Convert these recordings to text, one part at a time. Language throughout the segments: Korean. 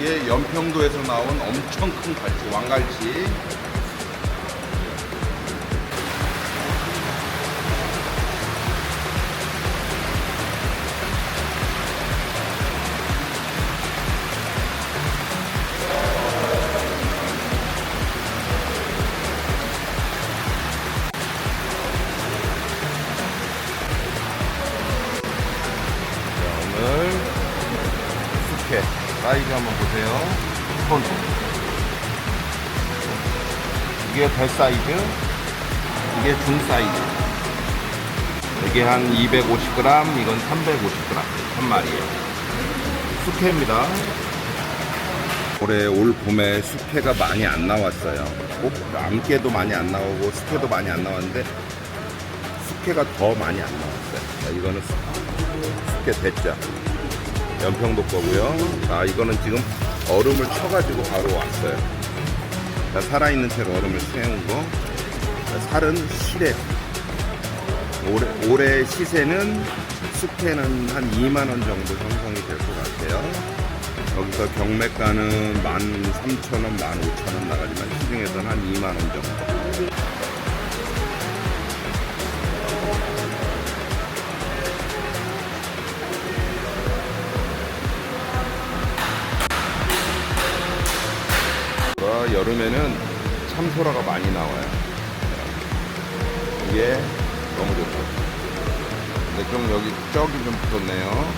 이게 연평도에서 나온 엄청 큰 갈치, 왕갈치. 자, 오늘 숙회 사이즈 한번 보세요. 손. 이게 대 사이즈, 이게 중 사이즈. 이게 한 250g, 이건 350g 한 마리에. 숙회입니다. 올해 올 봄에 숙회가 많이 안 나왔어요. 꼭 암깨도 많이 안 나오고 숙회도 많이 안 나왔는데 숙회가 더 많이 안 나왔어요. 자, 이거는 숙- 숙회 대짜. 연평도 거고요. 아 이거는 지금 얼음을 쳐가지고 바로 왔어요. 자, 살아있는 채로 얼음을 채운 거. 자, 살은 실에 올해, 올해 시세는 숙회는 한 2만 원 정도 형성이 될 것 같아요. 여기서 경매가는 13,000원, 15,000원 나가지만 시중에서는 한 2만 원 정도. 어, 여름에는 참소라가 많이 나와요. 이게 너무 좋죠. 근데 좀 여기 쩍이 좀 붙었네요.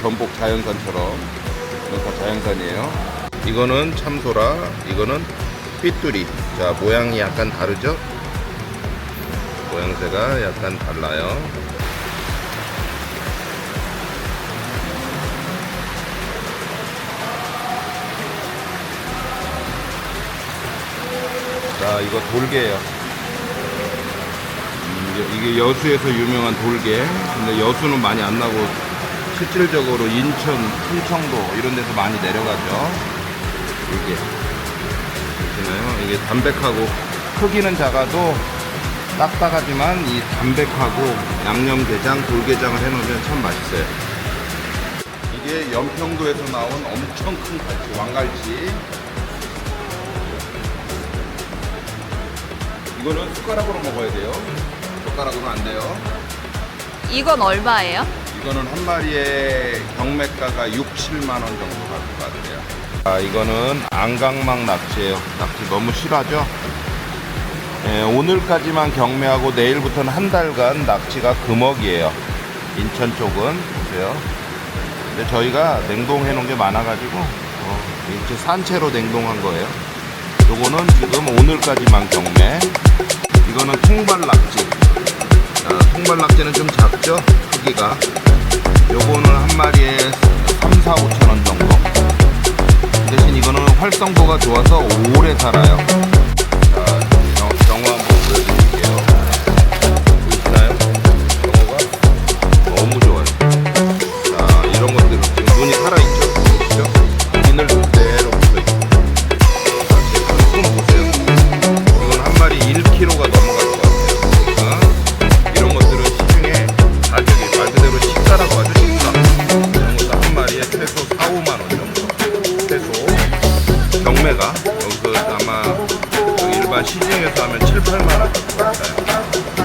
전복 자연산처럼. 이건 다 자연산이에요. 이거는 참소라, 이거는 삐뚤이. 자, 모양이 약간 다르죠? 모양새가 약간 달라요. 자, 이거 돌개예요. 음, 이게- 여수에서 유명한 돌개. 근데 여수는 많이 안 나고 실질적으로 인천, 충청도 이런 데서 많이 내려가죠. 이게 보시나요? 이게 담백하고 크기는 작아도 딱딱하지만 이 담백하고 양념게장, 돌게장을 해놓으면 참 맛있어요. 이게 연평도에서 나온 엄청 큰 갈치, 왕갈치. 이거는 숟가락으로 먹어야 돼요. 젓가락으로는 안 돼요. 이건 얼마예요? 이거는 한 마리에 경매가가 6, 7만 원 정도 갈 것 같아요. 아, 이거는 안강막 낙지예요. 낙지 너무 실하죠? 예, 오늘까지만 경매하고 내일부터는 한 달간 낙지가 금어기예요. 인천 쪽은 보세요. 근데 저희가 냉동해 놓은 게 많아가지고 어, 이제 산채로 냉동한 거예요. 요거는 지금 오늘까지만 경매. 이거는 통발 낙지. 자, 통발 낙지는 좀 작죠? 크기가. 요거는 한 마리에 3, 4, 5천 원 정도. 대신 이거는 활성도가 좋아서 오래 살아요. 아, 시중에서 하면 7, 8만 원.